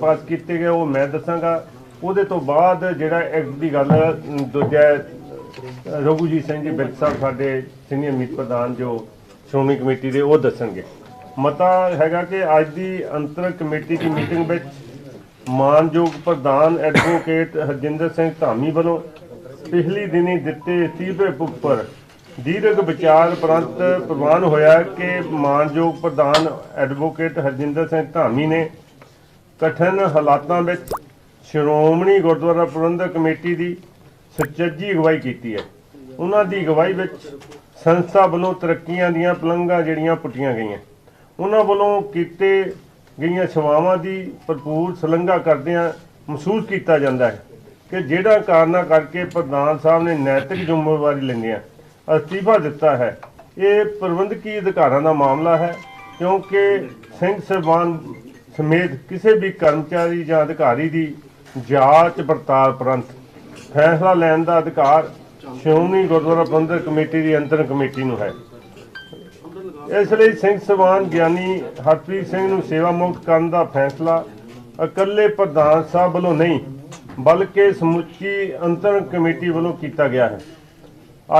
ਪਾਸ ਕੀਤੇ ਗਏ, ਉਹ ਮੈਂ ਦੱਸਾਂਗਾ। ਉਹਦੇ ਤੋਂ ਬਾਅਦ ਜਿਹੜਾ ਐਕਟ ਦੀ ਗੱਲ ਦੂਜਾ ਰਘੂਜੀਤ ਸਿੰਘ ਜੀ ਬਿਰਕ ਸਾਹਿਬ ਸਾਡੇ ਸੀਨੀਅਰ ਮੀਤ ਪ੍ਰਧਾਨ ਜੋ ਸ਼੍ਰੋਮਣੀ ਕਮੇਟੀ ਦੇ, ਉਹ ਦੱਸਣਗੇ। ਮਤਾ ਹੈਗਾ ਕਿ ਅੱਜ ਦੀ ਅੰਤਰ ਕਮੇਟੀ ਦੀ ਮੀਟਿੰਗ ਵਿੱਚ ਮਾਨਯੋਗ ਪ੍ਰਧਾਨ ਐਡਵੋਕੇਟ ਹਰਜਿੰਦਰ ਸਿੰਘ ਧਾਮੀ ਵੱਲੋਂ ਪਿਛਲੀ ਦਿਨੀ ਦਿੱਤੇ ਅਸਤੀਫੇ ਉੱਪਰ ਦੀਰਘ ਵਿਚਾਰ ਉਪਰੰਤ ਪ੍ਰਵਾਨ ਹੋਇਆ ਕਿ ਮਾਨਯੋਗ ਪ੍ਰਧਾਨ ਐਡਵੋਕੇਟ ਹਰਜਿੰਦਰ ਸਿੰਘ ਧਾਮੀ ਨੇ ਕਠਿਨ ਹਾਲਾਤਾਂ ਵਿੱਚ ਸ਼੍ਰੋਮਣੀ ਗੁਰਦੁਆਰਾ ਪ੍ਰਬੰਧਕ ਕਮੇਟੀ ਦੀ ਸੁਚੱਜੀ ਅਗਵਾਈ ਕੀਤੀ ਹੈ। ਉਹਨਾਂ ਦੀ ਅਗਵਾਈ ਵਿੱਚ ਸੰਸਥਾ ਵੱਲੋਂ ਤਰੱਕੀਆਂ ਦੀਆਂ ਪਲੰਘਾਂ ਜਿਹੜੀਆਂ ਪੁੱਟੀਆਂ ਗਈਆਂ। ਉਹਨਾਂ ਵੱਲੋਂ ਕੀਤੇ ਗਈਆਂ ਸੇਵਾਵਾਂ ਦੀ ਭਰਪੂਰ ਸ਼ਲੰਘਾ ਕਰਦਿਆਂ ਮਹਿਸੂਸ ਕੀਤਾ ਜਾਂਦਾ ਹੈ। ਕਿ ਜਿਹੜਾ ਕਾਰਨਾਂ ਕਰਕੇ ਪ੍ਰਧਾਨ ਸਾਹਿਬ ਨੇ ਨੈਤਿਕ ਜ਼ਿੰਮੇਵਾਰੀ ਲੈਂਦਿਆਂ ਅਸਤੀਫਾ ਦਿੱਤਾ ਹੈ, ਇਹ ਪ੍ਰਬੰਧਕੀ ਅਧਿਕਾਰਾਂ ਦਾ ਮਾਮਲਾ ਹੈ, ਕਿਉਂਕਿ ਸਿੰਘ ਸਾਹਿਬਾਨ ਸਮੇਤ ਕਿਸੇ ਵੀ ਕਰਮਚਾਰੀ ਜਾਂ ਅਧਿਕਾਰੀ ਦੀ ਜਾਂਚ ਪੜਤਾਲ ਉਪਰੰਤ ਫੈਸਲਾ ਲੈਣ ਦਾ ਅਧਿਕਾਰ ਸ਼੍ਰੋਮਣੀ ਗੁਰਦੁਆਰਾ ਪ੍ਰਬੰਧਕ ਕਮੇਟੀ ਦੀ ਅੰਤਰ ਕਮੇਟੀ ਨੂੰ ਹੈ। ਇਸ ਲਈ ਸਿੰਘ ਸਵਾਨ ਗਿਆਨੀ ਹਰਪ੍ਰੀਤ ਸਿੰਘ ਨੂੰ ਸੇਵਾ ਮੁਕਤ ਕਰਨ ਦਾ ਫੈਸਲਾ ਇਕੱਲੇ ਪ੍ਰਧਾਨ ਸਾਹਿਬ ਵੱਲੋਂ ਨਹੀਂ ਬਲਕਿ ਸਮੁੱਚੀ ਅੰਤਰ ਕਮੇਟੀ ਵੱਲੋਂ ਕੀਤਾ ਗਿਆ ਹੈ।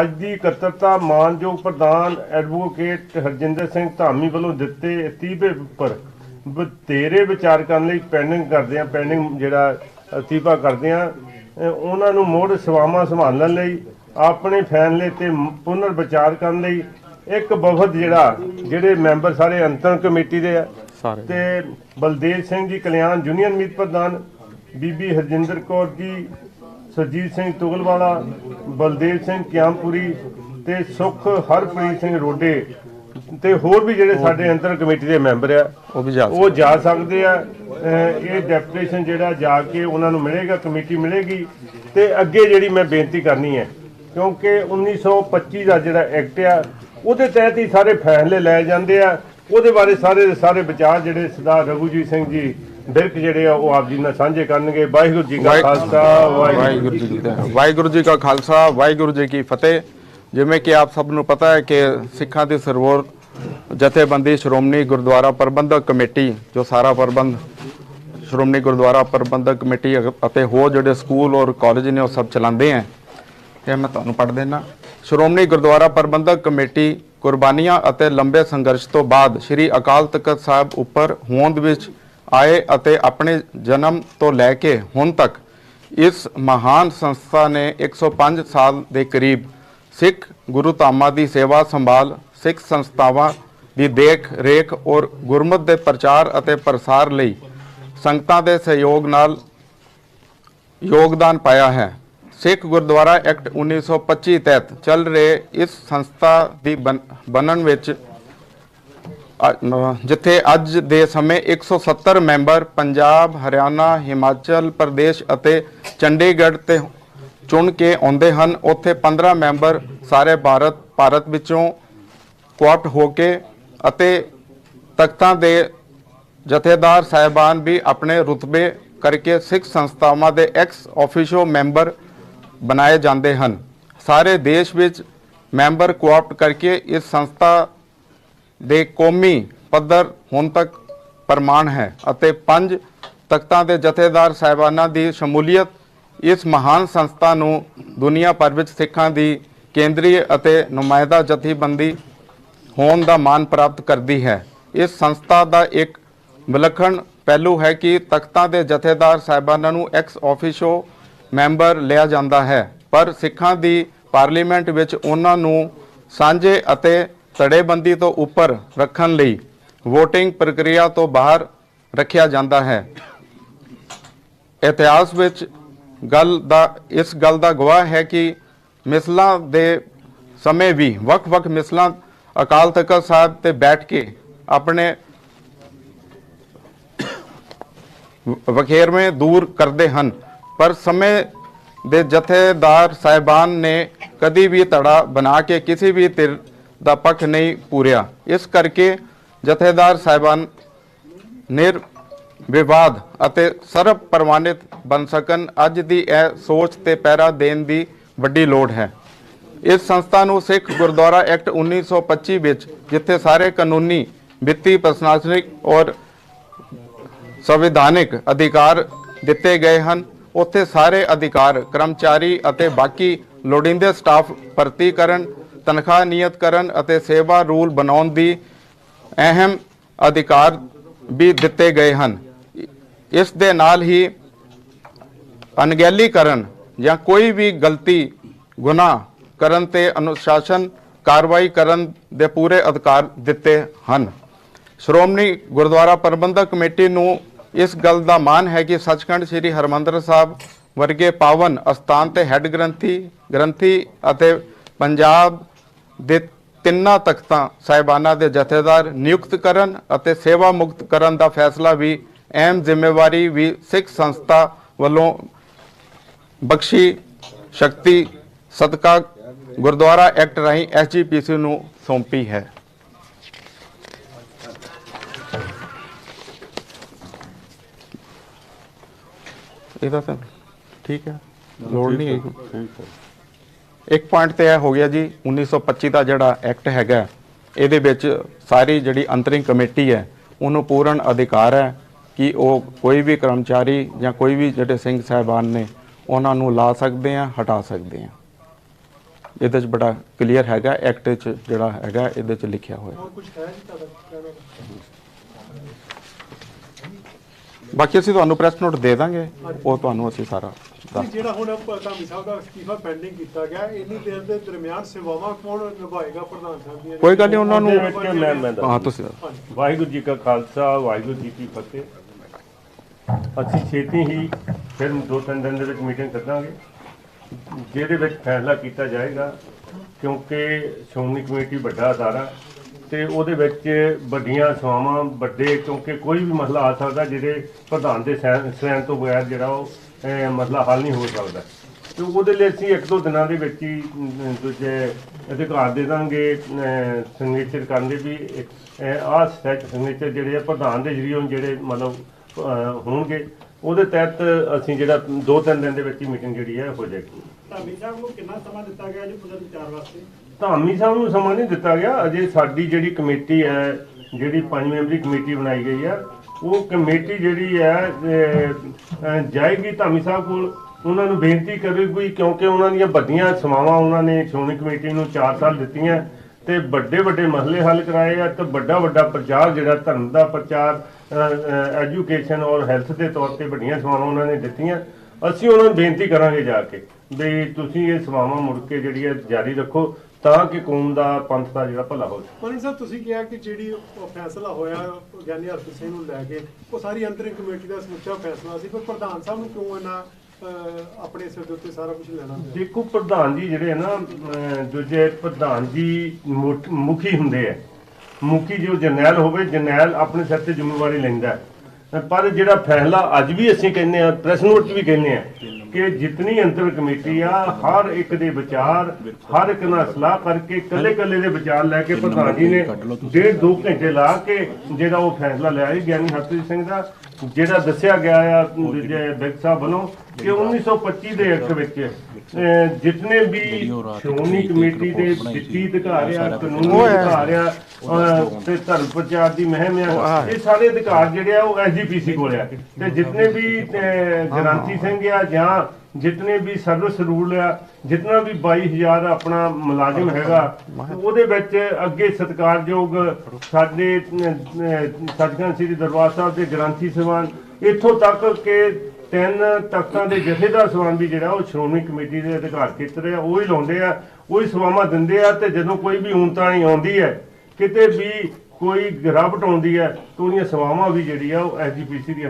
ਅੱਜ ਦੀ ਇਕੱਤਰਤਾ ਮਾਨਯੋਗ ਪ੍ਰਧਾਨ ਐਡਵੋਕੇਟ ਹਰਜਿੰਦਰ ਸਿੰਘ ਧਾਮੀ ਵੱਲੋਂ ਦਿੱਤੇ ਅਸਤੀਫੇ ਉੱਪਰ ਬਤੇਰੇ ਵਿਚਾਰ ਕਰਨ ਲਈ ਪੈਂਡਿੰਗ ਕਰਦੇ ਆ ਪੈਂਡਿੰਗ ਜਿਹੜਾ ਅਸਤੀਫਾ ਕਰਦੇ ਆ ਉਹਨਾਂ ਨੂੰ ਮੁੜ ਸੇਵਾਵਾਂ ਸੰਭਾਲਣ ਲਈ ਆਪਣੇ ਫੈਸਲੇ ਤੇ ਪੁਨਰ ਵਿਚਾਰ ਕਰਨ ਲਈ ਇੱਕ ਵਫਦ ਜਿਹੜਾ ਜਿਹੜੇ ਮੈਂਬਰ ਸਾਰੇ ਅੰਤਰ ਕਮੇਟੀ ਦੇ ਆ। ਤੇ ਬਲਦੇਵ ਸਿੰਘ ਜੀ ਕਲਿਆਣ ਯੂਨੀਅਨ ਮੀਤ ਪ੍ਰਧਾਨ ਬੀਬੀ ਹਰਜਿੰਦਰ ਕੌਰ ਜੀ ਸਰਜੀਤ ਸਿੰਘ ਤੁਗਲਵਾਲਾ ਬਲਦੇਵ ਸਿੰਘ ਕਿਆਮਪੁਰੀ ਤੇ ਸੁਖ ਹਰਪ੍ਰੀਤ ਸਿੰਘ ਰੋਡੇ ਤੇ ਹੋਰ ਵੀ ਜਿਹੜੇ ਸਾਡੇ ਅੰਤਰ ਕਮੇਟੀ ਦੇ ਮੈਂਬਰ ਆ ਉਹ ਵੀ ਜਾ ਉਹ ਜਾ ਸਕਦੇ ਆ। ਇਹ ਡੈਪੂਟੇਸ਼ਨ ਜਿਹੜਾ ਜਾ ਕੇ ਉਹਨਾਂ ਨੂੰ ਮਿਲੇਗਾ ਕਮੇਟੀ ਮਿਲੇਗੀ ਤੇ ਅੱਗੇ ਜਿਹੜੀ ਮੈਂ ਬੇਨਤੀ ਕਰਨੀ ਹੈ ਕਿਉਂਕਿ 1925 ਦਾ ਜਿਹੜਾ ਐਕਟ ਆ ਉਹਦੇ ਤਹਿਤ ਹੀ ਸਾਰੇ ਫੈਸਲੇ ਲਏ ਜਾਂਦੇ ਆ। ਉਹਦੇ ਬਾਰੇ ਸਾਰੇ ਸਾਰੇ ਵਿਚਾਰ ਜਿਹੜੇ ਸਰਦਾਰ ਰਘੂਜੀਤ ਸਿੰਘ ਜੀ ਬਿਰਕ ਜਿਹੜੇ ਆ ਉਹ ਆਪ ਜੀ ਨਾਲ ਸਾਂਝੇ ਕਰਨਗੇ। ਵਾਹਿਗੁਰੂ ਜੀ ਕਾ ਖਾਲਸਾ ਵਾਹਿਗੁਰੂ ਜੀ ਕੀ ਫਤਿਹ। ਵਾਹਿਗੁਰੂ ਜੀ ਕਾ ਖਾਲਸਾ ਵਾਹਿਗੁਰੂ ਜੀ ਕੀ ਫਤਿਹ। ਜਿਵੇਂ ਕਿ ਆਪ ਸਭ ਨੂੰ ਪਤਾ ਹੈ ਕਿ ਸਿੱਖਾਂ ਦੀ ਸਰਵੋਰ ਜਥੇਬੰਦੀ ਸ਼੍ਰੋਮਣੀ ਗੁਰਦੁਆਰਾ ਪ੍ਰਬੰਧਕ ਕਮੇਟੀ ਜੋ ਸਾਰਾ ਪ੍ਰਬੰਧ ਸ਼੍ਰੋਮਣੀ ਗੁਰਦੁਆਰਾ ਪ੍ਰਬੰਧਕ ਕਮੇਟੀ ਅਤੇ ਹੋਰ ਜਿਹੜੇ ਸਕੂਲ ਔਰ ਕਾਲਜ ਨੇ ਉਹ ਸਭ ਚਲਾਉਂਦੇ ਹੈ। ਇਹ ਮੈਂ ਤੁਹਾਨੂੰ ਪੜ੍ਹ ਦੇਣਾ ਸ਼੍ਰੋਮਣੀ ਗੁਰਦੁਆਰਾ ਪ੍ਰਬੰਧਕ ਕਮੇਟੀ ਕੁਰਬਾਨੀਆਂ ਅਤੇ ਲੰਬੇ ਸੰਘਰਸ਼ ਤੋਂ ਬਾਅਦ ਸ੍ਰੀ ਅਕਾਲ ਤਖਤ ਸਾਹਿਬ ਉੱਪਰ ਹੋਂਦ ਵਿੱਚ ਆਏ ਅਤੇ ਆਪਣੇ ਜਨਮ ਤੋਂ ਲੈ ਕੇ ਹੁਣ ਤੱਕ ਇਸ ਮਹਾਨ ਸੰਸਥਾ ਨੇ 105 ਸਾਲ ਦੇ ਕਰੀਬ ਸਿੱਖ ਗੁਰੂ ਧਾਮਾਂ ਦੀ ਸੇਵਾ ਸੰਭਾਲ, ਸਿੱਖ ਸੰਸਥਾਵਾਂ ਦੀ ਦੇਖ ਰੇਖ ਔਰ ਗੁਰਮਤ ਦੇ ਪ੍ਰਚਾਰ ਅਤੇ ਪ੍ਰਸਾਰ ਲਈ ਸੰਗਤਾਂ ਦੇ ਸਹਿਯੋਗ ਨਾਲ ਯੋਗਦਾਨ ਪਾਇਆ ਹੈ। ਸਿੱਖ ਗੁਰਦੁਆਰਾ ਐਕਟ 1925 ਤਹਿਤ ਚੱਲ ਰਹੇ ਇਸ ਸੰਸਥਾ ਦੀ ਬਣ- ਬਣਨ ਵਿੱਚ ਜਿੱਥੇ ਅੱਜ ਦੇ ਸਮੇਂ 170 ਮੈਂਬਰ ਪੰਜਾਬ, ਹਰਿਆਣਾ, ਹਿਮਾਚਲ ਪ੍ਰਦੇਸ਼ ਅਤੇ ਚੰਡੀਗੜ੍ਹ ਤੇ ਚੁਣ ਕੇ ਆਉਂਦੇ ਹਨ। ਉੱਥੇ 15 ਮੈਂਬਰ ਸਾਰੇ ਭਾਰਤ ਭਾਰਤ ਵਿੱਚੋਂ ਕੁਆਟ ਹੋ ਕੇ ਅਤੇ ਤਖਤਾਂ ਦੇ ਜਥੇਦਾਰ ਸਾਹਿਬਾਨ ਵੀ ਆਪਣੇ ਰੁਤਬੇ ਕਰਕੇ ਸਿੱਖ ਸੰਸਥਾਵਾਂ ਦੇ ਐਕਸ ਆਫੀਸ਼ੋ ਮੈਂਬਰ ਬਣਾਏ ਜਾਂਦੇ ਹਨ। ਸਾਰੇ ਦੇਸ਼ ਵਿੱਚ ਮੈਂਬਰ ਕੋਆਪਟ ਕਰਕੇ ਇਸ ਸੰਸਥਾ ਦੇ ਕੌਮੀ ਪੱਧਰ ਹੁਣ ਤੱਕ ਪ੍ਰਮਾਣ ਹੈ ਅਤੇ ਪੰਜ ਤਖਤਾਂ ਦੇ ਜਥੇਦਾਰ ਸਾਹਿਬਾਨਾਂ ਦੀ ਸ਼ਮੂਲੀਅਤ ਇਸ ਮਹਾਨ ਸੰਸਥਾ ਨੂੰ ਦੁਨੀਆ ਭਰ ਵਿੱਚ ਸਿੱਖਾਂ ਦੀ ਕੇਂਦਰੀ ਅਤੇ ਨੁਮਾਇੰਦਾ ਜਥੇਬੰਦੀ ਹੋਣ ਦਾ ਮਾਣ ਪ੍ਰਾਪਤ ਕਰਦੀ ਹੈ। ਇਸ ਸੰਸਥਾ ਦਾ ਇੱਕ ਵਿਲੱਖਣ ਪਹਿਲੂ ਹੈ ਕਿ ਤਖਤਾਂ ਦੇ ਜਥੇਦਾਰ ਸਾਹਿਬਾਨਾਂ ਨੂੰ ਐਕਸ ਆਫੀਸ਼ੋ ਮੈਂਬਰ ਲਿਆ ਜਾਂਦਾ ਹੈ, ਪਰ ਸਿੱਖਾਂ ਦੀ ਪਾਰਲੀਮੈਂਟ ਵਿੱਚ ਉਹਨਾਂ ਨੂੰ ਸਾਂਝੇ ਅਤੇ ਧੜੇਬੰਦੀ ਤੋਂ ਉੱਪਰ ਰੱਖਣ ਲਈ VOTING ਪ੍ਰਕਿਰਿਆ ਤੋਂ ਬਾਹਰ ਰੱਖਿਆ ਜਾਂਦਾ ਹੈ। ਇਤਿਹਾਸ ਵਿੱਚ ਗੱਲ ਦਾ, ਇਸ ਗੱਲ ਦਾ ਗਵਾਹ ਹੈ ਕਿ ਮਿਸਲਾਂ ਦੇ ਸਮੇਂ ਵੀ ਵੱਖ-ਵੱਖ ਮਿਸਲਾਂ ਅਕਾਲ ਤਖਤ ਸਾਹਿਬ ਤੇ ਬੈਠ ਕੇ ਆਪਣੇ ਵਖੇਰਵੇਂ ਦੂਰ ਕਰਦੇ ਹਨ ਪਰ ਸਮੇਂ ਦੇ ਜਥੇਦਾਰ ਸਾਹਿਬਾਨ ਨੇ ਕਦੀ ਵੀ ਧੜਾ ਬਣਾ ਕੇ ਕਿਸੇ ਵੀ ਧਿਰ ਦਾ ਪੱਖ ਨਹੀਂ ਪੂਰਿਆ। ਇਸ ਕਰਕੇ ਜਥੇਦਾਰ ਸਾਹਿਬਾਨ ਨਿਰ ਵਿਵਾਦ ਅਤੇ ਸਰਬ ਪ੍ਰਮਾਣਿਤ ਬਣ ਸਕਣ ਅੱਜ ਦੀ ਇਹ ਸੋਚ ਤੇ ਪਹਿਰਾ ਦੇਣ ਦੀ ਵੱਡੀ ਲੋੜ ਹੈ। ਇਸ ਸੰਸਥਾ ਨੂੰ ਸਿੱਖ ਗੁਰਦੁਆਰਾ ਐਕਟ 1925 ਵਿੱਚ, ਜਿੱਥੇ ਸਾਰੇ ਕਾਨੂੰਨੀ, ਵਿੱਤੀ, ਪ੍ਰਸ਼ਾਸਨਿਕ ਔਰ ਸੰਵਿਧਾਨਿਕ ਅਧਿਕਾਰ ਦਿੱਤੇ ਗਏ ਹਨ, ਉੱਥੇ ਸਾਰੇ ਅਧਿਕਾਰ, ਕਰਮਚਾਰੀ ਅਤੇ ਬਾਕੀ ਲੋੜੀਂਦੇ ਸਟਾਫ ਭਰਤੀ ਕਰਨ ਤਨਖਾਹ ਨਿਯਤ ਕਰਨ ਅਤੇ ਸੇਵਾ ਰੂਲ ਬਣਾਉਣ ਦੀ ਅਹਿਮ ਅਧਿਕਾਰ ਵੀ ਦਿੱਤੇ ਗਏ ਹਨ। ਇਸ ਦੇ ਨਾਲ ਹੀ ਅਣਗਹਿਲੀ ਕਰਨ ਜਾਂ ਕੋਈ ਵੀ ਗਲਤੀ, ਗੁਨਾਹ ਕਰਨ ਤੇ ਅਨੁਸ਼ਾਸਨ ਕਾਰਵਾਈ ਕਰਨ ਦੇ ਪੂਰੇ ਅਧਿਕਾਰ ਦਿੱਤੇ ਹਨ। ਸ਼੍ਰੋਮਣੀ ਗੁਰਦੁਆਰਾ ਪ੍ਰਬੰਧਕ ਕਮੇਟੀ ਨੂੰ ਇਸ ਗੱਲ ਦਾ ਮਾਣ ਹੈ ਕਿ ਸੱਚਖੰਡ ਸ੍ਰੀ ਹਰਮੰਦਰ ਸਾਹਿਬ ਵਰਗੇ ਪਾਵਨ ਅਸਥਾਨ ਤੇ ਹੈੱਡ ਗ੍ਰੰਥੀ ਗ੍ਰੰਥੀ ਅਤੇ ਪੰਜਾਬ ਦੇ ਤਿੰਨਾਂ ਤਖਤਾਂ ਸਾਹਿਬਾਨਾਂ ਦੇ ਜਥੇਦਾਰ ਨਿਯੁਕਤ ਕਰਨ ਅਤੇ ਸੇਵਾ ਮੁਕਤ ਕਰਨ ਦਾ ਫੈਸਲਾ ਵੀ ਅਹਿਮ ਜ਼ਿੰਮੇਵਾਰੀ ਵੀ ਸਿੱਖ ਸੰਸਥਾ ਵੱਲੋਂ ਬਖਸ਼ੀ ਸ਼ਕਤੀ ਸਦਕਾ ਗੁਰਦੁਆਰਾ ਐਕਟ ਰਾਹੀਂ ਐਸਜੀਪੀਸੀ ਨੂੰ ਸੌਂਪੀ ਹੈ। ਇਹਦਾ ਤਾਂ ਠੀਕ ਹੈ, ਲੋੜ ਨਹੀਂ ਹੈ। ਇੱਕ ਪੁਆਇੰਟ ਤੇ ਇਹ ਹੋ ਗਿਆ ਜੀ 1925 ਦਾ ਜਿਹੜਾ ਐਕਟ ਹੈਗਾ ਇਹਦੇ ਵਿੱਚ ਸਾਰੀ ਜਿਹੜੀ ਅੰਤਰਿੰਗ ਕਮੇਟੀ ਹੈ ਉਹਨੂੰ ਪੂਰਨ ਅਧਿਕਾਰ ਹੈ ਕਿ ਉਹ ਕੋਈ ਵੀ ਕਰਮਚਾਰੀ ਜਾਂ ਕੋਈ ਵੀ ਜਿਹੜੇ ਸਿੰਘ ਸਾਹਿਬਾਨ ਨੇ ਉਹਨਾਂ ਨੂੰ ਲਾ ਸਕਦੇ ਆ ਹਟਾ ਸਕਦੇ ਆ। ਇਹਦੇ 'ਚ ਬੜਾ ਕਲੀਅਰ ਹੈਗਾ ਐਕਟ 'ਚ ਜਿਹੜਾ ਹੈਗਾ ਇਹਦੇ 'ਚ ਲਿਖਿਆ ਹੋਇਆ। ਬਾਕੀ ਅਸੀਂ ਤੁਹਾਨੂੰ ਪ੍ਰੈਸ ਨੋਟ ਦੇ ਦਾਂਗੇ ਉਹ ਤੁਹਾਨੂੰ ਅਸੀਂ ਸਾਰਾ ਜਿਹੜਾ ਹੁਣ ਧਾਮੀ ਸਾਹਿਬ ਦਾ ਅਸਤੀਫਾ ਪੈਂਡਿੰਗ ਕੀਤਾ ਗਿਆ ਇੰਨੀ ਦੇਰ ਦੇ ਦਰਮਿਆਨ ਸੇਵਾਵਾਂ ਕੌਣ ਨਿਭਾਏਗਾ ਪ੍ਰਧਾਨ ਸਾਹਿਬ ਦੀਆਂ? ਕੋਈ ਗੱਲ ਨਹੀਂ ਉਹਨਾਂ ਨੂੰ ਮੈਂ ਮੈਂ ਹਾਂ ਤੁਸੀਂ ਵਾਹਿਗੁਰੂ ਜੀ ਕਾ ਖਾਲਸਾ ਵਾਹਿਗੁਰੂ ਜੀ ਕੀ ਫਤਿਹ। ਅਸੀਂ ਛੇਤੀ ਹੀ ਫਿਰ ਦੋ ਤਿੰਨ ਦਿਨ ਦੇ ਵਿੱਚ ਮੀਟਿੰਗ ਕਰਾਂਗੇ ਜਿਹਦੇ ਵਿੱਚ ਫੈਸਲਾ ਕੀਤਾ ਜਾਏਗਾ ਕਿਉਂਕਿ ਸ਼੍ਰੋਮਣੀ ਕਮੇਟੀ ਵੱਡਾ ਅਦਾਰਾ ਤੇ ਉਹਦੇ ਵਿੱਚ ਵੱਡੀਆਂ ਸੇਵਾਵਾਂ ਵੱਡੇ ਕਿਉਂਕਿ ਕੋਈ ਵੀ ਮਸਲਾ ਆ ਸਕਦਾ ਜਿਹਦੇ ਪ੍ਰਧਾਨ ਦੇ ਸੈਨ ਤੋਂ ਬਗੈਰ ਜਿਹੜਾ ਉਹ ਮਸਲਾ ਹੱਲ ਨਹੀਂ ਹੋ ਸਕਦਾ। ਤੇ ਉਹਦੇ ਲਈ ਅਸੀਂ ਇੱਕ ਦੋ ਦਿਨਾਂ ਦੇ ਵਿੱਚ ਹੀ ਦੂਜੇ ਅਧਿਕਾਰ ਦੇ ਦਾਂਗੇ ਸਿਗਨੇਚਰ ਕਰਨ ਦੇ ਵੀ ਆਹ ਸੈਟ ਸਿਗਨੇਚਰ ਜਿਹੜੇ ਆ ਪ੍ਰਧਾਨ ਦੇ ਜਰੀਏ ਜਿਹੜੇ ਮਤਲਬ ਹੋਣਗੇ ਉਹਦੇ ਤਹਿਤ ਅਸੀਂ ਜਿਹੜਾ ਦੋ ਤਿੰਨ ਦਿਨ ਦੇ ਵਿੱਚ ਹੀ ਮੀਟਿੰਗ ਜਿਹੜੀ ਹੈ ਹੋ ਜਾਏਗੀ। ਧਾਮੀ ਸਾਹਿਬ ਨੂੰ ਕਿੰਨਾ ਸਮਾਂ ਦਿੱਤਾ ਗਿਆ ਜੀ ਪੁਨਰ ਵਿਚਾਰ ਵਾਸਤੇ? ਧਾਮੀ ਸਾਹਿਬ ਨੂੰ ਸਮਾਂ ਨਹੀਂ ਦਿੱਤਾ ਗਿਆ ਅਜੇ ਸਾਡੀ ਜਿਹੜੀ ਕਮੇਟੀ ਹੈ ਜਿਹੜੀ ਪੰਜ ਮੈਂਬਰੀ ਕਮੇਟੀ ਬਣਾਈ ਗਈ ਹੈ ਉਹ ਕਮੇਟੀ ਜਿਹੜੀ ਹੈ ਜਾਏਗੀ ਧਾਮੀ ਸਾਹਿਬ ਕੋਲ। ਉਹਨਾਂ ਨੂੰ ਬੇਨਤੀ ਕਰੇਗੀ ਕਿਉਂਕਿ ਉਹਨਾਂ ਦੀਆਂ ਵੱਡੀਆਂ ਸਮਾਵਾਂ ਉਹਨਾਂ ਨੇ ਸ਼੍ਰੋਮਣੀ ਕਮੇਟੀ ਨੂੰ 4 ਸਾਲ ਦਿੱਤੀਆਂ। ਤੇ ਵੱਡੇ ਵੱਡੇ ਮਸਲੇ ਹੱਲ ਕਰਾਏ ਆ ਤੇ ਵੱਡਾ ਵੱਡਾ ਪ੍ਰਚਾਰ ਜਿਹੜਾ ਧਰਮ ਦਾ ਪ੍ਰਚਾਰ ਐਜੂਕੇਸ਼ਨ ਔਰ ਹੈਲਥ ਦੇ ਤੌਰ ਤੇ ਵੱਡੀਆਂ ਸੇਵਾਵਾਂ ਉਹਨਾਂ ਨੇ ਦਿੱਤੀਆਂ। ਅਸੀਂ ਉਹਨਾਂ ਨੂੰ ਬੇਨਤੀ ਕਰਾਂਗੇ ਜਾ ਕੇ ਵੀ ਤੁਸੀਂ ਇਹ ਸੇਵਾਵਾਂ ਮੁੜ ਕੇ ਜਿਹੜੀ ਹੈ ਜਾਰੀ ਰੱਖੋ। ਤਾਂ ਕਿ ਕੌਮ ਦਾ ਪੰਥ ਦਾ ਜਿਹੜਾ ਭਲਾ ਹੋ ਸਕੇ ਮਨੀ ਸਾਹਿਬ ਤੁਸੀਂ ਕਿਹਾ ਕਿ ਜਿਹੜੀ ਉਹ ਫੈਸਲਾ ਹੋਇਆ ਗਿਆਨੀ ਹਰਪ੍ਰੀਤ ਸਿੰਘ ਨੂੰ ਲੈ ਕੇ ਉਹ ਸਾਰੀ ਅੰਤਰਿਮ ਕਮੇਟੀ ਦਾ ਸਮੁੱਚਾ ਫੈਸਲਾ ਸੀ ਪਰ ਪ੍ਰਧਾਨ ਸਾਹਿਬ ਨੂੰ ਕਿਉਂ ਇਹਨਾਂ ਆਪਣੇ ਸਿਰ ਦੇ ਉੱਤੇ ਸਾਰਾ ਕੁਝ ਲੈਣਾ ਪਿਆ? ਦੇਖੋ ਪ੍ਰਧਾਨ ਜੀ ਜਿਹੜੇ ਨਾ ਦੂਜੇ ਪ੍ਰਧਾਨ ਜੀ ਮੁੱਖ- ਹੁੰਦੇ ਆ। ਮੁਖੀ ਜੋ ਜਰਨੈਲ ਹੋਵੇ ਜਰਨੈਲ ਆਪਣੇ ਸਿਰ ਤੇ ਜ਼ਿੰਮੇਵਾਰੀ ਲੈਂਦਾ। ਪਰ ਜਿਹੜਾ ਫੈਸਲਾ ਅੱਜ ਵੀ ਅਸੀਂ ਕਹਿੰਦੇ ਆ ਪ੍ਰੈਸ ਨੋਟ ਵੀ ਕਹਿੰਦੇ ਆ ਕਿ ਜਿਤਨੀ ਅੰਤਰ ਕਮੇਟੀ ਆ ਹਰ ਇੱਕ ਦੇ ਵਿਚਾਰ ਹਰ ਇੱਕ ਨਾਲ ਸਲਾਹ ਕਰਕੇ ਕੱਲੇ ਕੱਲੇ ਦੇ ਵਿਚਾਰ ਲੈ ਕੇ ਪ੍ਰਧਾਨ ਜੀ ਨੇ ਡੇਢ ਦੋ ਘੰਟੇ ਲਾ ਕੇ ਜਿਹੜਾ ਉਹ ਫੈਸਲਾ ਲਿਆ ਗਿਆਨੀ ਹਰਪ੍ਰੀਤ ਸਿੰਘ ਦਾ ਜਿਹੜਾ ਦੱਸਿਆ ਗਿਆ ਆ ਦੂਜੇ ਬਿਗ ਸਾਹਿਬ ਵੱਲੋਂ ਕਿ 1925 ਦੇ ਐਕਟ ਵਿੱਚ ਜਿਤਨੇ ਵੀ ਸ਼੍ਰੋਮਣੀ ਕਮੇਟੀ ਦੇ ਵਿੱਤੀ ਅਧਿਕਾਰ ਆ ਕਾਨੂੰਨੀ ਅਧਿਕਾਰ ਆ ਤੇ ਧਰਮ ਪ੍ਰਚਾਰ ਦੀ ਮਹਿਮ ਆ ਇਹ ਸਾਰੇ ਅਧਿਕਾਰ ਜਿਹੜੇ ਆ ਉਹ ਐਸਜੀਪੀਸੀ ਕੋਲ ਆ। ਤੇ ਜਿਤਨੇ ਵੀ ਗ੍ਰਾਂਤੀ ਸਿੰਘ ਆ ਜਾਂ ਜਿਤਨੇ ਵੀ ਸਰਵਿਸ ਰੂਲ ਆ ਜਿਤਨਾ ਵੀ 22000 ਆਪਣਾ ਮੁਲਾਜ਼ਮ ਹੈਗਾ ਉਹਦੇ ਵਿੱਚ ਅੱਗੇ ਸਤਿਕਾਰਯੋਗ ਸਾਡੇ ਸਤਿਗੁਰਾਂ ਸ੍ਰੀ ਦਰਬਾਰ ਸਾਹਿਬ ਦੇ ਗ੍ਰੰਥੀ ਸਭਾਨ ਇੱਥੋਂ ਤੱਕ ਕਿ ਤਿੰਨ ਤਖਤਾਂ ਦੇ ਜਥੇਦਾਰ ਸਭਾਨ ਵੀ ਜਿਹੜਾ ਉਹ ਸ਼੍ਰੋਮਣੀ ਕਮੇਟੀ ਦੇ ਅਧਿਕਾਰ ਖੇਤਰ ਆ ਉਹ ਹੀ ਲਾਉਂਦੇ ਆ ਉਹ ਹੀ ਸੇਵਾਵਾਂ ਦਿੰਦੇ ਆ ਤੇ ਜਦੋਂ ਕੋਈ ਵੀ ਊਣਤਾਣੀ ਆਉਂਦੀ ਹੈ ਕਿਤੇ ਵੀ ਕੋਈ ਗਿਰਾਵਟ ਆਉਂਦੀ ਹੈ ਤਾਂ ਉਹਦੀਆਂ ਸੇਵਾਵਾਂ ਵੀ ਜਿਹੜੀ ਆ ਉਹ ਐਸਜੀਪੀਸੀ ਦੀ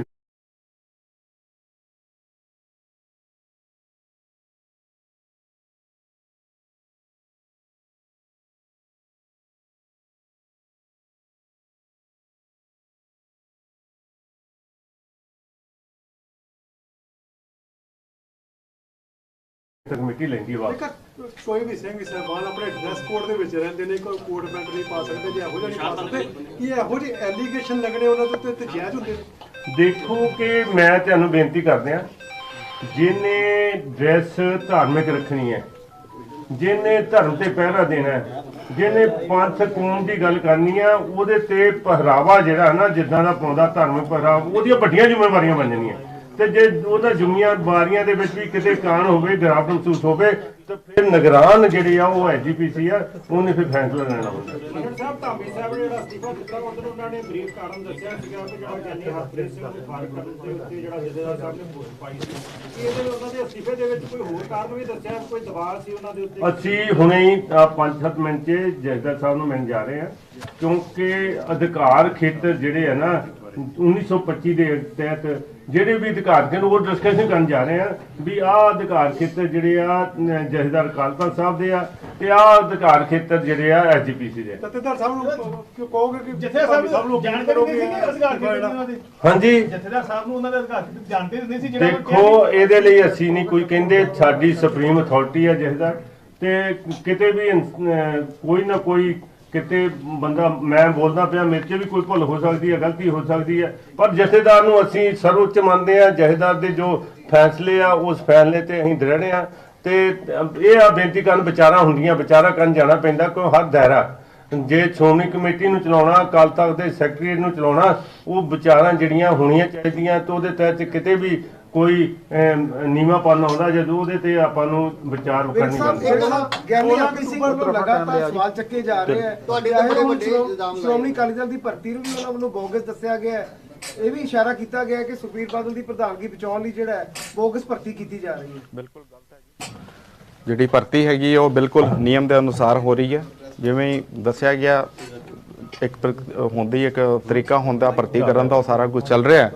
ਕਮੇਟੀ ਲੈਂਦੀ ਵਾ ਦੇਖੋ ਕੋਈ ਵੀ ਸਿੰਘ ਸਾਹਿਬਾਨ ਆਪਣੇ ਡਰੈਸ ਕੋਡ ਦੇ ਵਿੱਚ ਰਹਿੰਦੇ ਨੇ ਕੋਈ ਕੋਟ ਪੈਂਟ ਨਹੀਂ ਪਾ ਸਕਦੇ ਜੇ ਇਹੋ ਜਿਹਾ ਨਹੀਂ ਪਾ ਸਕਦੇ ਕੀ ਇਹੋ ਜਿਹੇ ਐਲੀਗੇਸ਼ਨ ਲੱਗਣੇ ਉਹਨਾਂ ਦੇ ਉੱਤੇ ਤੇ ਜਾਇਜ਼ ਹੁੰਦੇ ਨੇ? ਦੇਖੋ ਕਿ ਮੈਂ ਤੁਹਾਨੂੰ ਬੇਨਤੀ ਕਰਦੇ ਆ ਜਿਹਨੇ ਡਰੈਸ ਧਾਰਮਿਕ ਰੱਖਣੀ ਹੈ ਜਿਹਨੇ ਧਰਮ ਤੇ ਪਹਿਰਾ ਦੇਣਾ ਹੈ, ਜਿਹਨੇ ਪੰਥ ਕੌਮ ਦੀ ਗੱਲ ਕਰਨੀ ਆ ਉਹਦੇ ਤੇ ਪਹਿਰਾਵਾ ਜਿਹੜਾ ਨਾ ਜਿੱਦਾਂ ਦਾ ਪਾਉਂਦਾ ਧਰਮ ਪਹਿਰਾਵਾ ਉਹਦੀਆਂ ਵੱਡੀਆਂ ਜ਼ਿੰਮੇਵਾਰੀਆਂ ਬਣ ਜਾਣੀਆਂ। ਤੇ ਜੇ ਉਹਦਾ ਜ਼ਿੰਮੇਵਾਰੀਆਂ ਦੇ ਵਿੱਚ ਵੀ ਕਿਤੇ ਕਾਣ ਹੋਵੇ ਗਰਾਫ ਮਹਿਸੂਸ ਹੋਵੇ ਤਾਂ ਫਿਰ ਨਿਗਰਾਨ ਜਿਹੜੇ ਆ ਉਹ ਐਜੀਪੀਸੀ ਆ ਉਹਨੇ ਫਿਰ ਫੈਸਲਾ ਲੈਣਾ ਹੁੰਦਾ। ਮਗਰ ਸਾਹਿਬ ਧਾਮੀ ਸਾਹਿਬ ਨੇ ਜਿਹੜਾ ਅਸਤੀਫਾ ਦਿੱਤਾ ਉਦੋਂ ਉਹਨਾਂ ਨੇ ਬਰੀਫ ਕਾਰਨ ਦੱਸਿਆ ਸੀਗਾ ਕਿ ਜਿਹੜਾ ਗਿਆਨੀ ਹਰਪ੍ਰੀਤ ਸਿੰਘ ਨੂੰ ਫਾਰਗ ਕਰਨ ਦੇ ਉੱਤੇ ਜਿਹੜਾ ਜਥੇਦਾਰ ਸਾਹਿਬ ਨੇ ਵੋਟ ਪਾਈ ਸੀ। ਇਹਦੇ ਉਹਨਾਂ ਦੇ ਅਸਤੀਫੇ ਦੇ ਵਿੱਚ ਕੋਈ ਹੋਰ ਕਾਰਨ ਵੀ ਦੱਸਿਆ ਕੋਈ ਦਬਾਅ ਸੀ ਉਹਨਾਂ ਦੇ ਉੱਤੇ? ਅਸੀਂ ਹੁਣੇ ਹੀ 5-7 ਮਿੰਟ 'ਚ ਜੈਦਾ ਸਾਹਿਬ ਨੂੰ ਮਿਲਣ ਜਾ ਰਹੇ ਹਾਂ ਕਿਉਂਕਿ ਅਧਿਕਾਰ ਖੇਤਰ ਜਿਹੜੇ ਆ ਨਾ 1925 ਦੇ ਤਹਿਤ ਜਿਹੜੇ ਵੀ ਅਧਿਕਾਰ ਕੇ ਉਹ ਡਿਸਕਸ਼ਨ ਕਰਨ ਜਾ ਰਹੇ ਆ ਵੀ ਆਹ ਅਧਿਕਾਰ ਖੇਤਰ ਜਿਹੜੇ ਆ ਜਥੇਦਾਰ ਕਾਲਪਾ ਸਾਹਿਬ ਦੇ ਆ ਤੇ ਆਹ ਅਧਿਕਾਰ ਖੇਤਰ ਜਿਹੜੇ ਆ ਐਸਜੀਪੀਸੀ ਦੇ ਜਥੇਦਾਰ ਸਾਹਿਬ ਨੂੰ ਕਿਉਂ ਕਹੋਗੇ ਕਿ ਜਥੇ ਸਾਹਿਬ ਸਭ ਨੂੰ ਜਾਣਕਾਰੀ ਨਹੀਂ ਸੀ ਕਿ ਅਧਿਕਾਰ ਕਿਹੜੇ ਨੇ ਉਹਨਾਂ ਦੇ? ਹਾਂਜੀ। ਜਥੇਦਾਰ ਸਾਹਿਬ ਨੂੰ ਉਹਨਾਂ ਦੇ ਅਧਿਕਾਰ ਜਾਣਦੇ ਨਹੀਂ ਸੀ ਜਿਹੜਾ ਦੇਖੋ ਇਹਦੇ ਲਈ ਅਸੀਂ ਨਹੀਂ ਕੋਈ ਕਹਿੰਦੇ ਸਾਡੀ ਸੁਪਰੀਮ ਅਥਾਰਟੀ ਜਿਸ ਦਾ ਤੇ ਕਿਤੇ ਵੀ ਕੋਈ ਨਾ ਕੋਈ ਕਿਤੇ ਬੰਦਾ, ਮੈਂ ਬੋਲਦਾ ਪਿਆ, ਮੇਰੇ 'ਚ ਵੀ ਕੋਈ ਭੁੱਲ ਹੋ ਸਕਦੀ ਹੈ, ਗਲਤੀ ਹੋ ਸਕਦੀ ਹੈ। ਪਰ ਜਥੇਦਾਰ ਨੂੰ ਅਸੀਂ ਸਰਵਉੱਚ ਮੰਨਦੇ ਆ ਜਥੇਦਾਰ ਦੇ ਜੋ ਫੈਸਲੇ ਆ, ਉਸ ਫੈਸਲੇ ਤੇ ਅਸੀਂ ਦ੍ਰਿੜ ਆ ਤੇ ਇਹ ਆ ਬੇਨਤੀ ਕਰਨ, ਵਿਚਾਰਾਂ ਹੁੰਦੀਆਂ, ਵਿਚਾਰਾ ਕਰਨ ਜਾਣਾ ਪੈਂਦਾ, ਕੋਈ ਹਰ ਦਾਇਰਾ। ਜੇ ਸ਼੍ਰੋਮਣੀ ਕਮੇਟੀ ਨੂੰ ਚਲਾਉਣਾ, ਅਕਾਲ ਤਖਤ ਦੇ ਸੈਕਟਰੀ ਨੂੰ ਚਲਾਉਣਾ, ਉਹ ਵਿਚਾਰਾਂ ਜਿਹੜੀਆਂ ਹੋਣੀਆਂ ਚਾਹੀਦੀਆਂ, ਤੇ ਉਹਦੇ ਤਹਿਤ ਕਿਤੇ ਵੀ ਕੋਈ ਨੀਵਾ ਪਾਉਣਾ ਆਉਂਦਾ ਜਦੋਂ ਉਹਦੇ ਤੇ ਆਪਾਂ ਨੂੰ ਵਿਚਾਰ ਕਰਨੀ ਪੈਂਦੀ ਹੈ ਗਿਆਨੀ ਹਰਪ੍ਰੀਤ ਸਿੰਘ ਵੱਲੋਂ ਲਗਾਤਾਰ ਸਵਾਲ ਚੱਕੇ ਜਾ ਰਹੇ ਹੈ ਤੁਹਾਡੇ ਵੱਡੇ ਸ਼੍ਰੋ- ਇਲਜ਼ਾਮ। ਸ਼੍ਰੋਮਣੀ ਅਕਾਲੀ ਦਲ ਦੀ ਭਰਤੀ ਨੂੰ ਵੀ ਉਹਨਾਂ ਵੱਲੋਂ ਬੋਗਸ ਦੱਸਿਆ ਗਿਆ ਹੈ। ਇਹ ਵੀ ਇਸ਼ਾਰਾ ਕੀਤਾ ਗਿਆ ਹੈ ਕਿ ਸੁਖਬੀਰ ਬਾਦਲ ਦੀ ਪ੍ਰਧਾਨਗੀ ਬਚਾਉਣ ਲਈ ਜਿਹੜਾ ਹੈ ਬੋਗਸ ਭਰਤੀ ਕੀਤੀ ਜਾ ਰਹੀ ਹੈ। ਜਿਹੜੀ ਭਰਤੀ ਹੈਗੀ ਹੈ, ਉਹ ਬਿਲਕੁਲ ਨਿਯਮ ਦੇ ਅਨੁਸਾਰ ਹੋ ਰਹੀ ਹੈ। ਜਿਵੇਂ ਹੀ ਦੱਸਿਆ ਗਿਆ ਇੱਕ ਪ੍ਰਕ- ਹੁੰਦੀ ਇੱਕ ਤਰੀਕਾ ਹੁੰਦਾ ਭਰਤੀ ਕਰਨ ਦਾ, ਉਹ ਸਾਰਾ ਕੁਝ ਚੱਲ ਰਿਹਾ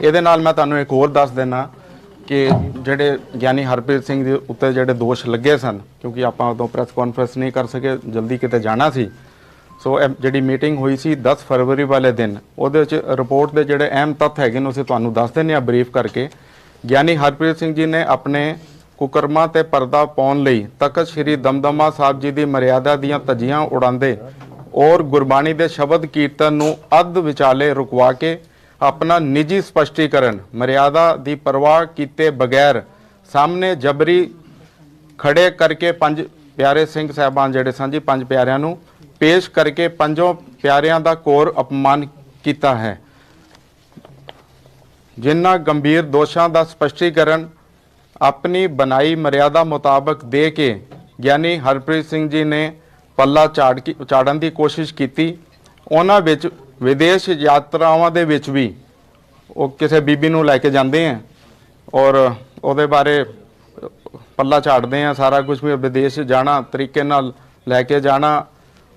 ਇਹਦੇ ਨਾਲ ਮੈਂ ਤੁਹਾਨੂੰ ਇੱਕ ਹੋਰ ਦੱਸ ਦੇਣਾ ਕਿ ਜਿਹੜੇ ਗਿਆਨੀ ਹਰਪ੍ਰੀਤ ਸਿੰਘ ਦੇ ਉੱਤੇ ਜਿਹੜੇ ਦੋਸ਼ ਲੱਗੇ ਸਨ, ਕਿਉਂਕਿ ਆਪਾਂ ਉਦੋਂ ਪ੍ਰੈਸ ਕਾਨਫਰੰਸ ਨਹੀਂ ਕਰ ਸਕੇ, ਜਲਦੀ ਕਿਤੇ ਜਾਣਾ ਸੀ। ਸੋ ਇਹ ਜਿਹੜੀ ਮੀਟਿੰਗ ਹੋਈ ਸੀ 10 ਫਰਵਰੀ ਵਾਲੇ ਦਿਨ, ਉਹਦੇ ਵਿੱਚ ਰਿਪੋਰਟ ਦੇ ਜਿਹੜੇ ਅਹਿਮ ਤੱਥ ਹੈਗੇ ਨੇ, ਉਸੇ ਤੁਹਾਨੂੰ ਦੱਸ ਦਿੰਦੇ ਆ ਬਰੀਫ ਕਰਕੇ। ਗਿਆਨੀ ਹਰਪ੍ਰੀਤ ਸਿੰਘ ਜੀ ਨੇ ਆਪਣੇ ਕੁਕਰਮਾਂ ਤੇ ਪਰਦਾ ਪਾਉਣ ਲਈ ਤਖਤ ਸ੍ਰੀ ਦਮਦਮਾ ਸਾਹਿਬ ਜੀ ਦੀ ਮਰਿਆਦਾ ਦੀਆਂ ਧੱਜੀਆਂ ਉਡਾਉਂਦੇ ਔਰ ਗੁਰਬਾਣੀ ਦੇ ਸ਼ਬਦ ਕੀਰਤਨ ਨੂੰ ਅੱਧ ਵਿਚਾਲੇ ਰੁਕਵਾ ਕੇ ਆਪਣਾ ਨਿੱਜੀ ਸਪਸ਼ਟੀਕਰਨ ਮਰਿਆਦਾ ਦੀ ਪਰਵਾਹ ਕੀਤੇ ਬਗੈਰ ਸਾਹਮਣੇ ਜਬਰੀ ਖੜੇ ਕਰਕੇ ਪੰਜ ਪਿਆਰੇ ਸਿੰਘ ਸਾਹਿਬਾਨ ਜਿਹੜੇ ਸਨ ਜੀ, ਪੰਜ ਪਿਆਰਿਆਂ ਨੂੰ ਪੇਸ਼ ਕਰਕੇ ਪੰਜੋਂ ਪਿਆਰਿਆਂ ਦਾ ਘੋਰ ਅਪਮਾਨ ਕੀਤਾ ਹੈ। ਜਿਨ੍ਹਾਂ ਗੰਭੀਰ ਦੋਸ਼ਾਂ ਦਾ ਸਪਸ਼ਟੀਕਰਨ ਆਪਣੀ ਬਣਾਈ ਮਰਿਆਦਾ ਮੁਤਾਬਕ ਦੇ ਕੇ ਗਿਆਨੀ ਹਰਪ੍ਰੀਤ ਸਿੰਘ ਜੀ ਨੇ ਪੱਲਾ ਝਾੜ ਕੀ ਝਾੜਨ ਦੀ ਕੋਸ਼ਿਸ਼ ਕੀਤੀ। ਉਹਨਾਂ ਵਿੱਚ ਵਿਦੇਸ਼ ਯਾਤਰਾਵਾਂ ਦੇ ਵਿੱਚ ਵੀ ਉਹ ਕਿਸੇ ਬੀਬੀ ਨੂੰ ਲੈ ਕੇ ਜਾਂਦੇ ਆ ਔਰ ਉਹਦੇ ਬਾਰੇ ਪੱਲਾ ਝਾੜਦੇ ਆ, ਸਾਰਾ ਕੁਝ ਵੀ ਵਿਦੇਸ਼ ਜਾਣਾ, ਤਰੀਕੇ ਨਾਲ ਲੈ ਕੇ ਜਾਣਾ,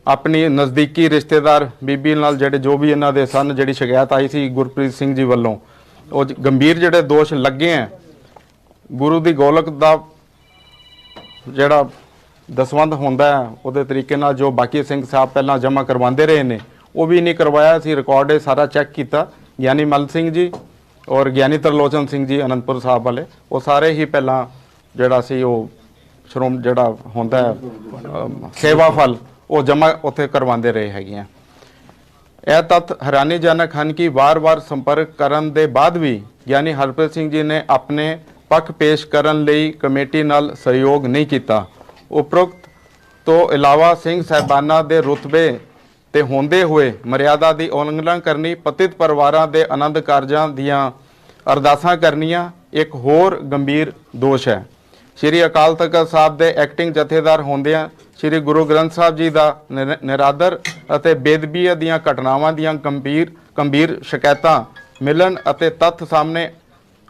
ਆਪਣੀ ਨਜ਼ਦੀਕੀ ਰਿਸ਼ਤੇਦਾਰ ਬੀਬੀ ਨਾਲ ਜਿਹੜੇ ਜੋ ਵੀ ਇਹਨਾਂ ਦੇ ਸਨ, ਜਿਹੜੀ ਸ਼ਿਕਾਇਤ ਆਈ ਸੀ ਗੁਰਪ੍ਰੀਤ ਸਿੰਘ ਜੀ ਵੱਲੋਂ, ਉਹ ਗੰਭੀਰ ਜਿਹੜੇ ਦੋਸ਼ ਲੱਗੇ ਆ, ਗੁਰੂ ਦੀ ਗੋਲਕ ਦਾ ਜਿਹੜਾ ਦਸਵੰਧ ਹੁੰਦਾ ਉਹਦੇ ਤਰੀਕੇ ਨਾਲ ਜੋ ਬਾਕੀ ਸਿੰਘ ਸਾਹਿਬ ਪਹਿਲਾਂ ਜਮ੍ਹਾਂ ਕਰਵਾਉਂਦੇ ਰਹੇ ਨੇ, ਉਹ ਵੀ ਨਹੀਂ ਕਰਵਾਇਆ। ਸੀ ਰਿਕਾਰਡ ਇਹ ਸਾਰਾ ਚੈੱਕ ਕੀਤਾ। ਗਿਆਨੀ ਮਲ ਸਿੰਘ ਜੀ ਔਰ ਗਿਆਨੀ ਤਰਲੋਚਨ ਸਿੰਘ ਜੀ ਅਨੰਦਪੁਰ ਸਾਹਿਬ ਵਾਲੇ, ਉਹ ਸਾਰੇ ਹੀ ਪਹਿਲਾਂ ਜਿਹੜਾ ਸੀ ਉਹ ਸ਼੍ਰੋਮ ਜਿਹੜਾ ਹੁੰਦਾ ਹੈ ਸੇਵਾ ਫਲ, ਉਹ ਜਮ੍ਹਾਂ ਉੱਥੇ ਕਰਵਾਉਂਦੇ ਰਹੇ ਹੈਗੇ ਆ। ਇਹ ਤੱਥ ਹੈਰਾਨੀਜਨਕ ਹਨ ਕਿ ਵਾਰ-ਵਾਰ ਸੰਪਰਕ ਕਰਨ ਦੇ ਬਾਅਦ ਵੀ ਗਿਆਨੀ ਹਰਪ੍ਰੀਤ ਸਿੰਘ ਜੀ ਨੇ ਆਪਣੇ ਪੱਖ ਪੇਸ਼ ਕਰਨ ਲਈ ਕਮੇਟੀ ਨਾਲ ਸਹਿਯੋਗ ਨਹੀਂ ਕੀਤਾ। ਉਪਰੋਕਤ ਤੋਂ ਇਲਾਵਾ ਸਿੰਘ ਸਾਹਿਬਾਨਾਂ ਦੇ ਰੁਤਬੇ ਤੇ ਹੁੰਦੇ ਹੋਏ ਮਰਿਆਦਾ ਦੀ ਉਲੰਘਣਾ ਕਰਨੀ, ਪਤਿਤ ਪਰਿਵਾਰਾਂ ਦੇ ਆਨੰਦ ਕਾਰਜਾਂ ਦੀਆਂ ਅਰਦਾਸਾਂ ਕਰਨੀਆਂ, ਇੱਕ ਹੋਰ ਗੰਭੀਰ ਦੋਸ਼ ਹੈ। ਸ਼੍ਰੀ ਅਕਾਲ ਤਖਤ ਸਾਹਿਬ ਦੇ ਐਕਟਿੰਗ ਜਥੇਦਾਰ ਹੁੰਦਿਆਂ ਸ਼੍ਰੀ ਗੁਰੂ ਗ੍ਰੰਥ ਸਾਹਿਬ ਜੀ ਦਾ ਨਿਰ- ਨਿਰਾਦਰ ਅਤੇ ਬੇਦਬੀ ਦੀਆਂ ਘਟਨਾਵਾਂ ਦੀਆਂ ਗੰਭੀਰ ਗੰਭੀਰ ਸ਼ਿਕਾਇਤਾਂ ਮਿਲਣ ਅਤੇ ਤੱਥ ਸਾਹਮਣੇ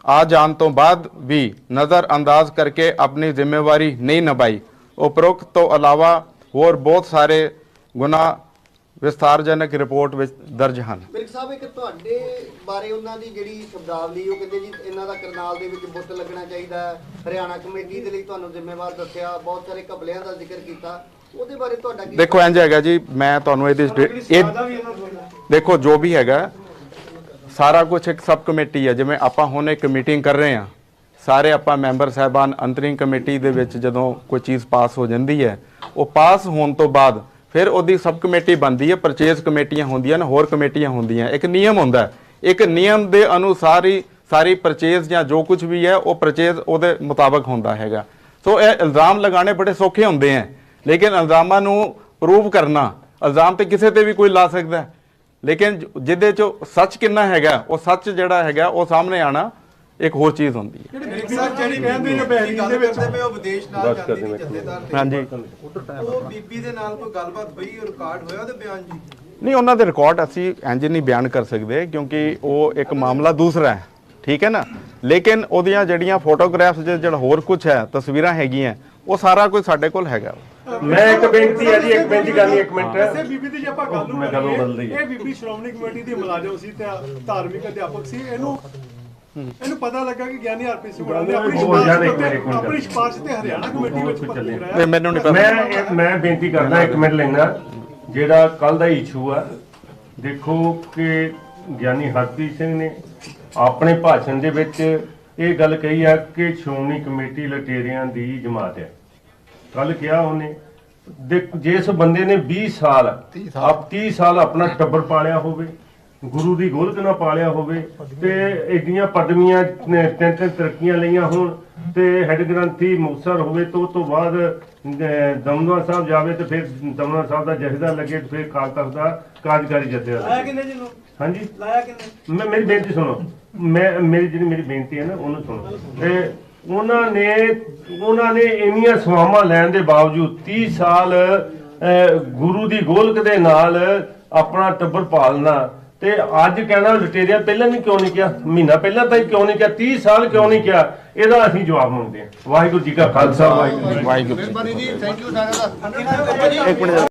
ਆ ਜਾਣ ਤੋਂ ਬਾਅਦ ਵੀ ਨਜ਼ਰ ਅੰਦਾਜ਼ ਕਰਕੇ ਆਪਣੀ ਜ਼ਿੰਮੇਵਾਰੀ ਨਹੀਂ ਨਿਭਾਈ। ਉਪਰੋਕਤ ਤੋਂ ਇਲਾਵਾ ਹੋਰ ਬਹੁਤ ਸਾਰੇ ਗੁਨਾਹ ਵਿਸਥਾਰਜਨਕ ਰਿਪੋਰਟ ਵਿੱਚ ਦਰਜ ਹਨ। ਮਿਲਕ ਸਾਹਿਬ ਇੱਕ ਤੁਹਾਡੇ ਬਾਰੇ ਉਹਨਾਂ ਦੀ ਜਿਹੜੀ ਸ਼ਬਦਾਵਲੀ ਉਹ ਕਹਿੰਦੇ ਜੀ ਇਹਨਾਂ ਦਾ ਕਰਨਾਲ ਦੇ ਵਿੱਚ ਬੁੱਤ ਲੱਗਣਾ ਚਾਹੀਦਾ ਹੈ। ਹਰਿਆਣਾ ਕਮੇਟੀ ਦੇ ਲਈ ਤੁਹਾਨੂੰ ਜ਼ਿੰਮੇਵਾਰ ਦੱਸਿਆ ਬਹੁਤ ਸਾਰੇ ਕਬਲਿਆਂ ਦਾ ਜ਼ਿਕਰ ਕੀਤਾ। ਉਹਦੇ ਬਾਰੇ ਤੁਹਾਡਾ ਕੀ ਦੇਖੋ ਇੰਜ ਹੈਗਾ ਜੀ ਮੈਂ ਤੁਹਾਨੂੰ ਇਹਦੇ ਇਹ ਦੇਖੋ ਜੋ ਵੀ ਹੈਗਾ ਸਾਰਾ ਕੁਝ ਇੱਕ ਸਬ ਕਮੇਟੀ ਹੈ। ਜਿਵੇਂ ਆਪਾਂ ਹੁਣ ਇੱਕ ਮੀਟਿੰਗ ਕਰ ਰਹੇ ਹਾਂ ਸਾਰੇ ਆਪਾਂ ਮੈਂਬਰ ਸਾਹਿਬਾਨ ਅੰਤਰਿੰਗ ਕਮੇਟੀ ਦੇ ਵਿੱਚ ਜਦੋਂ ਕੋਈ ਚੀਜ਼ ਪਾਸ ਹੋ ਜਾਂਦੀ ਹੈ, ਉਹ ਪਾਸ ਹੋਣ ਤੋਂ ਬਾਅਦ ਫਿਰ ਉਹਦੀ ਸਬ ਕਮੇਟੀ ਬਣਦੀ ਹੈ ਪਰਚੇਜ਼ ਕਮੇਟੀਆਂ ਹੁੰਦੀਆਂ ਨੇ, ਹੋਰ ਕਮੇਟੀਆਂ ਹੁੰਦੀਆਂ। ਇੱਕ ਨਿਯਮ ਹੁੰਦਾ ਇੱਕ ਨਿਯਮ ਦੇ ਅਨੁਸਾਰ ਹੀ ਸਾਰੀ ਪਰਚੇਜ਼ ਜਾਂ ਜੋ ਕੁਝ ਵੀ ਹੈ, ਉਹ ਪਰਚੇਜ਼ ਉਹਦੇ ਮੁਤਾਬਕ ਹੁੰਦਾ ਹੈਗਾ। ਸੋ ਇਹ ਇਲਜ਼ਾਮ ਲਗਾਉਣੇ ਬੜੇ ਸੌਖੇ ਹੁੰਦੇ ਹੈ। ਲੇਕਿਨ ਇਲਜ਼ਾਮਾਂ ਨੂੰ ਪ੍ਰੂਵ ਕਰਨਾ, ਇਲਜ਼ਾਮ ਤੇ ਕਿਸੇ ਤੇ ਵੀ ਕੋਈ ਲਾ ਸਕਦਾ ਲੇਕਿਨ ਜਿਹਦੇ ਚ ਸੱਚ ਕਿੰਨਾ ਹੈਗਾ, ਉਹ ਸੱਚ ਜਿਹੜਾ ਹੈਗਾ, ਉਹ ਸਾਹਮਣੇ ਆਣਾ ਇੱਕ ਹੋਰ ਚੀਜ਼ ਹੁੰਦੀ ਹੈ। ਸਰ ਜਿਹੜੀ ਕਹਿੰਦੇ ਨੇ ਬਹਿਰੀਨ ਦੇ ਵਿੱਚ ਮੈਂ ਉਹ ਵਿਦੇਸ਼ ਨਾਲ ਜਾਂਦੀ ਦੇ ਜਥੇਦਾਰ ਤੇ। ਹਾਂਜੀ। ਉਹ ਬੀਬੀ ਦੇ ਨਾਲ ਕੋਈ ਗੱਲਬਾਤ ਹੋਈ ਰਿਕਾਰਡ ਹੋਇਆ ਉਹਦੇ ਬਿਆਨ ਜੀ? ਨਹੀਂ ਉਹਨਾਂ ਦੇ ਰਿਕਾਰਡ ਅਸੀਂ ਇੰਜ ਨਹੀਂ ਬਿਆਨ ਕਰ ਸਕਦੇ ਕਿਉਂਕਿ ਉਹ ਇੱਕ ਮਾਮਲਾ ਦੂਸਰਾ ਹੈ ਠੀਕ ਹੈ ਨਾ? ਲੇਕਿਨ ਉਹਦੀਆਂ ਜਿਹੜੀਆਂ ਫੋਟੋਗ੍ਰਾਫਸ ਜਿਹੜਾ ਹੋਰ ਕੁਝ ਹੈ ਤਸਵੀਰਾਂ ਹੈਗੀਆਂ ਉਹ ਸਾਰਾ ਕੁਝ ਸਾਡੇ ਕੋਲ ਹੈਗਾ। ਮੈਂ ਇੱਕ ਬੇਨਤੀ ਹੈ ਜੀ ਇੱਕ ਬੇਨਤੀ ਕਰਨੀ ਇੱਕ ਮਿੰਟ। ਵੈਸੇ ਬੀਬੀ ਦੀ ਜੇ ਆਪਾਂ ਗੱਲ ਨੂੰ ਮੈਂ ਗੱਲ ਨੂੰ ਬਦਲਦੀ ਕਰੀਏ, ਹੈ। ਇਹ ਬੀਬੀ ਸ਼੍ਰੋਮਣੀ ਕਮੇਟੀ ਦੀ ਮੁਲਾਜ਼ਮ ਸੀ ਤੇ ਧਾਰਮਿਕ ਅਧਿਆਪਕ ਸੀ। ਇਹਨੂੰ ਇਹਨੂੰ ਪਤਾ ਲੱਗਾ ਕਿ ਗਿਆਨੀ ਹਰਪ੍ਰੀਤ ਸਿੰਘ ਹੋਰਾਂ ਨੇ ਆਪਣੀ ਸਿਫਾਰਿਸ਼। ਆਪਣੀ ਸਿਫਾਰਿਸ਼ ਤੇ ਹਰਿਆਣਾ ਕਮੇਟੀ ਵਿੱਚ। ਨਹੀਂ, ਕਰਾਇਆ ਮੈਨੂੰ ਨਹੀਂ ਪਤਾ ਮੈਂ ਮੈਂ ਬੇਨਤੀ ਕਰਦਾ ਇੱਕ ਮਿੰਟ ਲੈਣਾ ਜਿਹੜਾ ਕੱਲ ਦਾ ਇਸ਼ੂ ਆ ਦੇਖੋ ਕਿ ਗਿਆਨੀ ਹਰਪ੍ਰੀਤ ਸਿੰਘ ਨੇ ਆਪਣੇ ਭਾਸ਼ਣ ਦੇ ਵਿੱਚ ਇਹ ਗੱਲ ਕਹੀ ਆ ਕਿ ਸ਼੍ਰੋਮਣੀ ਕਮੇਟੀ ਲਟੇਰਿਆਂ ਦੀ ਜਮਾਤ ਹੈ ਕੱਲ ਕਿਹਾ ਉਹਨੇ ਜਿਸ ਬੰਦੇ ਨੇ 20 ਸਾਲ ਆਪ 30 ਸਾਲ ਆਪਣਾ ਟੱਬਰ ਪਾਲਿਆ ਹੋਵੇ ਗੁਰੂ ਦੀ ਗੋਲਕ ਨਾਲ ਪਾਲਿਆ ਹੋਵੇ ਤੇ ਐਡੀਆਂ ਪਦਵੀਆਂ ਨੇ ਤਿੰਨ ਤਿੰਨ ਤਰੱਕੀਆਂ ਲਈਆਂ ਹੋਣ ਤੇ ਹੈਡ ਗ੍ਰੰਥੀ ਮੁਕਤਸਰ ਹੋਵੇ ਤੋਂ ਤੋਂ ਬਾਅਦ ਦਮਦਮਾ ਸਾਹਿਬ ਜਾਵੇ ਤੇ ਫਿਰ ਦਮਦਮਾ ਸਾਹਿਬ ਦਾ ਜਥੇਦਾਰ ਲੱਗੇ ਤੇ ਫਿਰ ਕਾਲ ਤਖਤ ਦਾ ਕਾਰਜਕਾਰੀ ਜਥੇਦਾਰ ਲਾਇਆ। ਕਿੰਨੇ ਜੀ ਨੂੰ? ਹਾਂਜੀ। ਲਾਇਆ ਕਿੰਨੇ? ਮੈਂ ਮੇਰੀ ਬੇਨਤੀ ਸੁਣੋ। ਮੈਂ ਮੇਰੀ ਜਿਹੜੀ ਮੇਰੀ ਬੇਨਤੀ ਹੈ ਨਾ ਉਹਨੂੰ ਸੁਣੋ। ਤੇ ਉਹਨਾਂ ਨੇ ਉਹਨਾਂ ਨੇ ਇੰਨੀਆਂ ਸਵਾਮਾਂ ਲੈਣ ਦੇ ਬਾਵਜੂਦ 30 ਸਾਲ ਗੁਰੂ ਦੀ ਗੋਲਕ ਦੇ ਨਾਲ ਆਪਣਾ ਟੱਬਰ ਪਾਲਣਾ ਤੇ ਅੱਜ ਕਹਿਣਾ ਲਟੇਰਿਆ ਪਹਿਲਾਂ ਨਹੀਂ ਕਿਉਂ ਨਹੀਂ ਕਿਹਾ? ਮਹੀਨਾ ਪਹਿਲਾਂ ਤਾਂ ਹੀ ਕਿਉਂ ਨਹੀਂ ਕਿਹਾ? 30 ਸਾਲ ਕਿਉਂ ਨਹੀਂ ਕਿਹਾ? ਇਹਦਾ ਅਸੀਂ ਜਵਾਬ ਮੰਗਦੇ ਹਾਂ। ਵਾਹਿਗੁਰੂ ਜੀ ਕਾ ਖਾਲਸਾ ਵਾਹਿਗੁਰੂ ਜੀ ਕੀ ਫਤਿਹ।